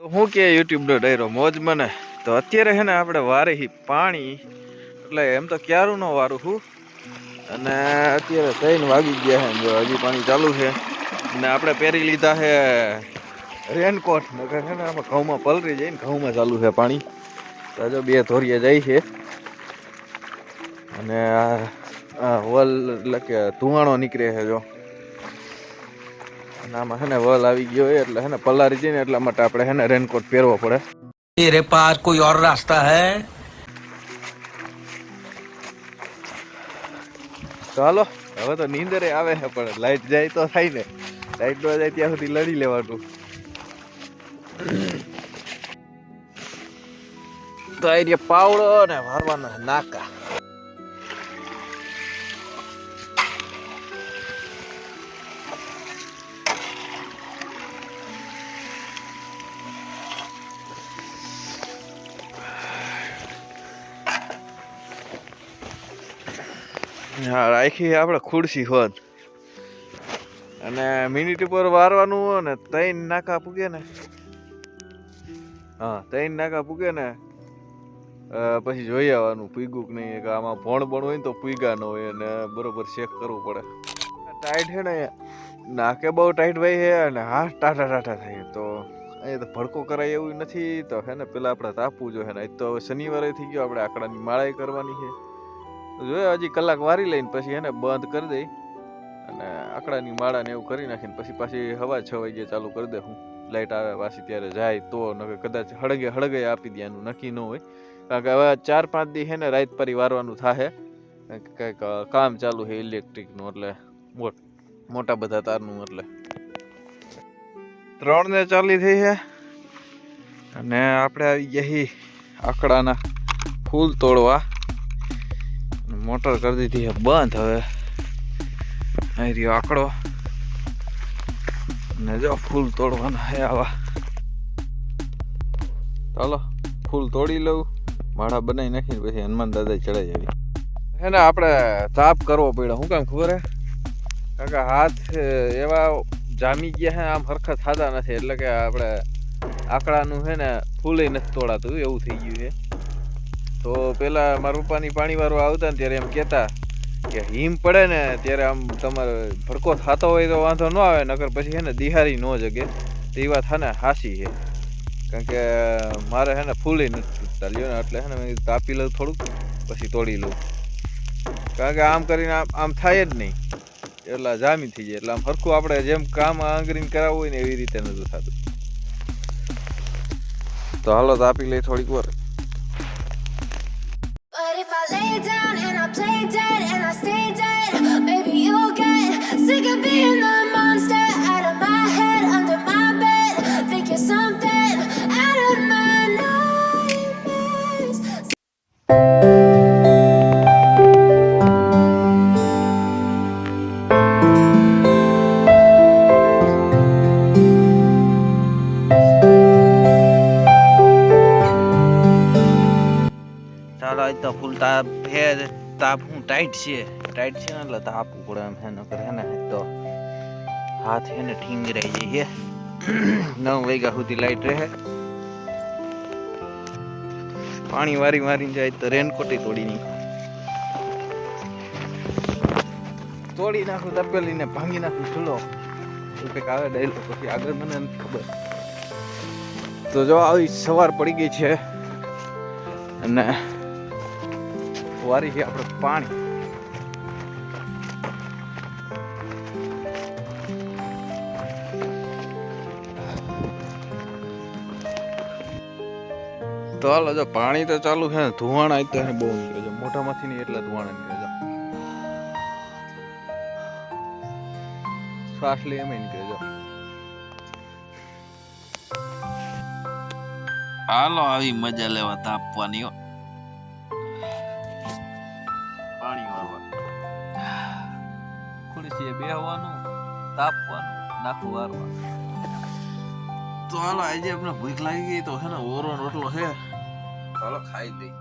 તો હું કે યુટ્યુબનો ડાયરો, મોજ મને. તો અત્યારે છે ને આપણે વારે પાણી, એટલે એમ તો ક્યારું ન વારું હું. અને અત્યારે ત્રણ વાગી ગયા છે હજી પાણી ચાલુ છે અને આપણે પહેરી લીધા છે રેનકોટ. નગર છે ને આમાં ઘઉંમાં પલરી જાય ને, ઘઉંમાં ચાલુ છે પાણી. તો જો બે ધોરીએ જાય છે અને આ વલ એટલે કે ધુવાણો નીકળે છે જો. આમાં હેને વલ આવી ગયો હોય એટલે હેને પલારી જઈને એટલા માટે આપણે હેને રેનકોટ પહેરવો પડે. મેરે પાસ કોઈ ઓર રાસ્તા હે? ચાલો હવે તો નીંદરે આવે છે પણ લાઈટ જાય તો થાય ને. લાઈટ ન જાય ત્યાં સુધી લડી લેવાનું. તો એ પાવડો ને મારવાના નાકા. હા રાખી આપણે ખુરશી હોત. અને મિનિટ ઉપર વારવાનું હોય ને, ત્રણ નાકા પૂગે ને. હા, ત્રણ નાકા પૂગે ને પછી જોઈ આવવાનું, પૂગ્યું કે નહીં, કે આમાં ભણ ભણ હોય ને તો પૂગા ન હોય અને બરોબર ચેક કરવું પડે. ટાઈટ છે ને નાકે બહુ ટાઈટ ભાઈ છે અને હાથ ટાટા ટાટા થાય તો અહીંયા તો ભડકો કરાય એવું નથી. તો હે ને, પેલા આપણે તાપવું જોઈએ ને, આજ તો હવે શનિવારે થઈ ગયો આપણે આકડાની માળાઈ કરવાની છે. જોઈએ હજી કલાક વારી લઈને પછી એને બંધ કરી દઈ અને આકડાની માળા ને એવું કરી નાખીને પછી પાછી હવા છ વાગે ચાલુ કરી દે હું. લાઇટ આવે પાછી ત્યારે જાય તો નકર કદાચ હળગે હળગે આપી દે એનું નક્કી ન હોય. કારણ કે હવે ચાર પાંચ દી છે ને રાત પરી વારવાનું થાહે. કંઈક કામ ચાલુ છે ઇલેક્ટ્રિકનું એટલે મોટ- મોટા બધા તારનું એટલે. ત્રણ ને ચાલી થઈ છે અને આપણે આવી ગયા આકડાના ફૂલ તોડવા. મોટર કરી દીધી છે, બંધ હવે. અહીં રહ્યો આકડો. ને જો ફૂલ તોડવાના હે આવા. ચાલો, ફૂલ તોડી લઉં. માળા બનાવી નાખીને પછી હનુમાન દાદા ચડાઈ આવી. હે ને, આપણે તાપ કરવો પડ્યો. શું કામ ખબર હે? કારણ કે હાથ એવા જામી ગયા હે, આમ હરખા થતા નથી. એટલે કે આપણે આકડાનું છે ને ફૂલે નથી તોડાતું. એવું થઈ ગયું છે. તો પેલા મારા પપ્પાની પાણી વાળો આવતા ને ત્યારે એમ કહેતા કે હિમ પડે ને ત્યારે આમ તમારે ભડકો થતો હોય તો વાંધો ન આવે, નકર પછી છે ને દિહારી ન જગે. તે વાત હે ને હાસી છે. કારણ કે મારે છે ને ફૂલી નથી ચાલ્યો ને, એટલે છે ને તાપી લઉં થોડુંક, પછી તોડી લઉં. કારણ કે આમ કરીને આમ થાય જ નહીં. એટલે જામી થઈ જાય. એટલે આમ હરખું આપણે જેમ કામ આંગરીને કરાવવું હોય ને એવી રીતે નતું થતું. તો હાલો તાપી લઈ થોડીક વાર. Lay down and I play dead and I stay dead, maybe you'll get sick of being the monster out of my head, under my bed. Think you're something out of my nightmares. તો ફૂલ તાપ હે, તાપ હું tight છે. Tight છે ને એટલે તાપવું પડે એમ હે, નકર હે ને, તો હાથ હે ને ઠીંગરાઈ જઈએ નવ વાગ્યા સુધી લાઈટ રહે. પાણી વારી મારીને જાય તો રેનકોટ તોડી નહીં તોડી નાખું તપેલી ને ભાંગી નાખું, ચૂલો. કંઈક આવે ડાયલો પછી, આગળ મને ખબર. તો જો, આવી સવાર પડી ગઈ છે. અને વારી છે આપણે પાણી. તો હાલો જો પાણી તો ચાલુ છે ને ધુવાણ આવી તો બહુ નીકળે છે. મોઢામાંથી નહીં, એટલા ધુવાણ નીકળે છે. શ્વાસ લઈ એમ નીકળે છે. હાલો, આવી મજા લેવા તાપવાની ખુરશીએ બેહવાનું, તાપવાનું, નાખું વારવાનું. તો હાલો, આજે આપણે ભૂખ લાગી ગઈ તો હે ને, ઓરો રોટલો છે ચાલો ખાઈ દઈ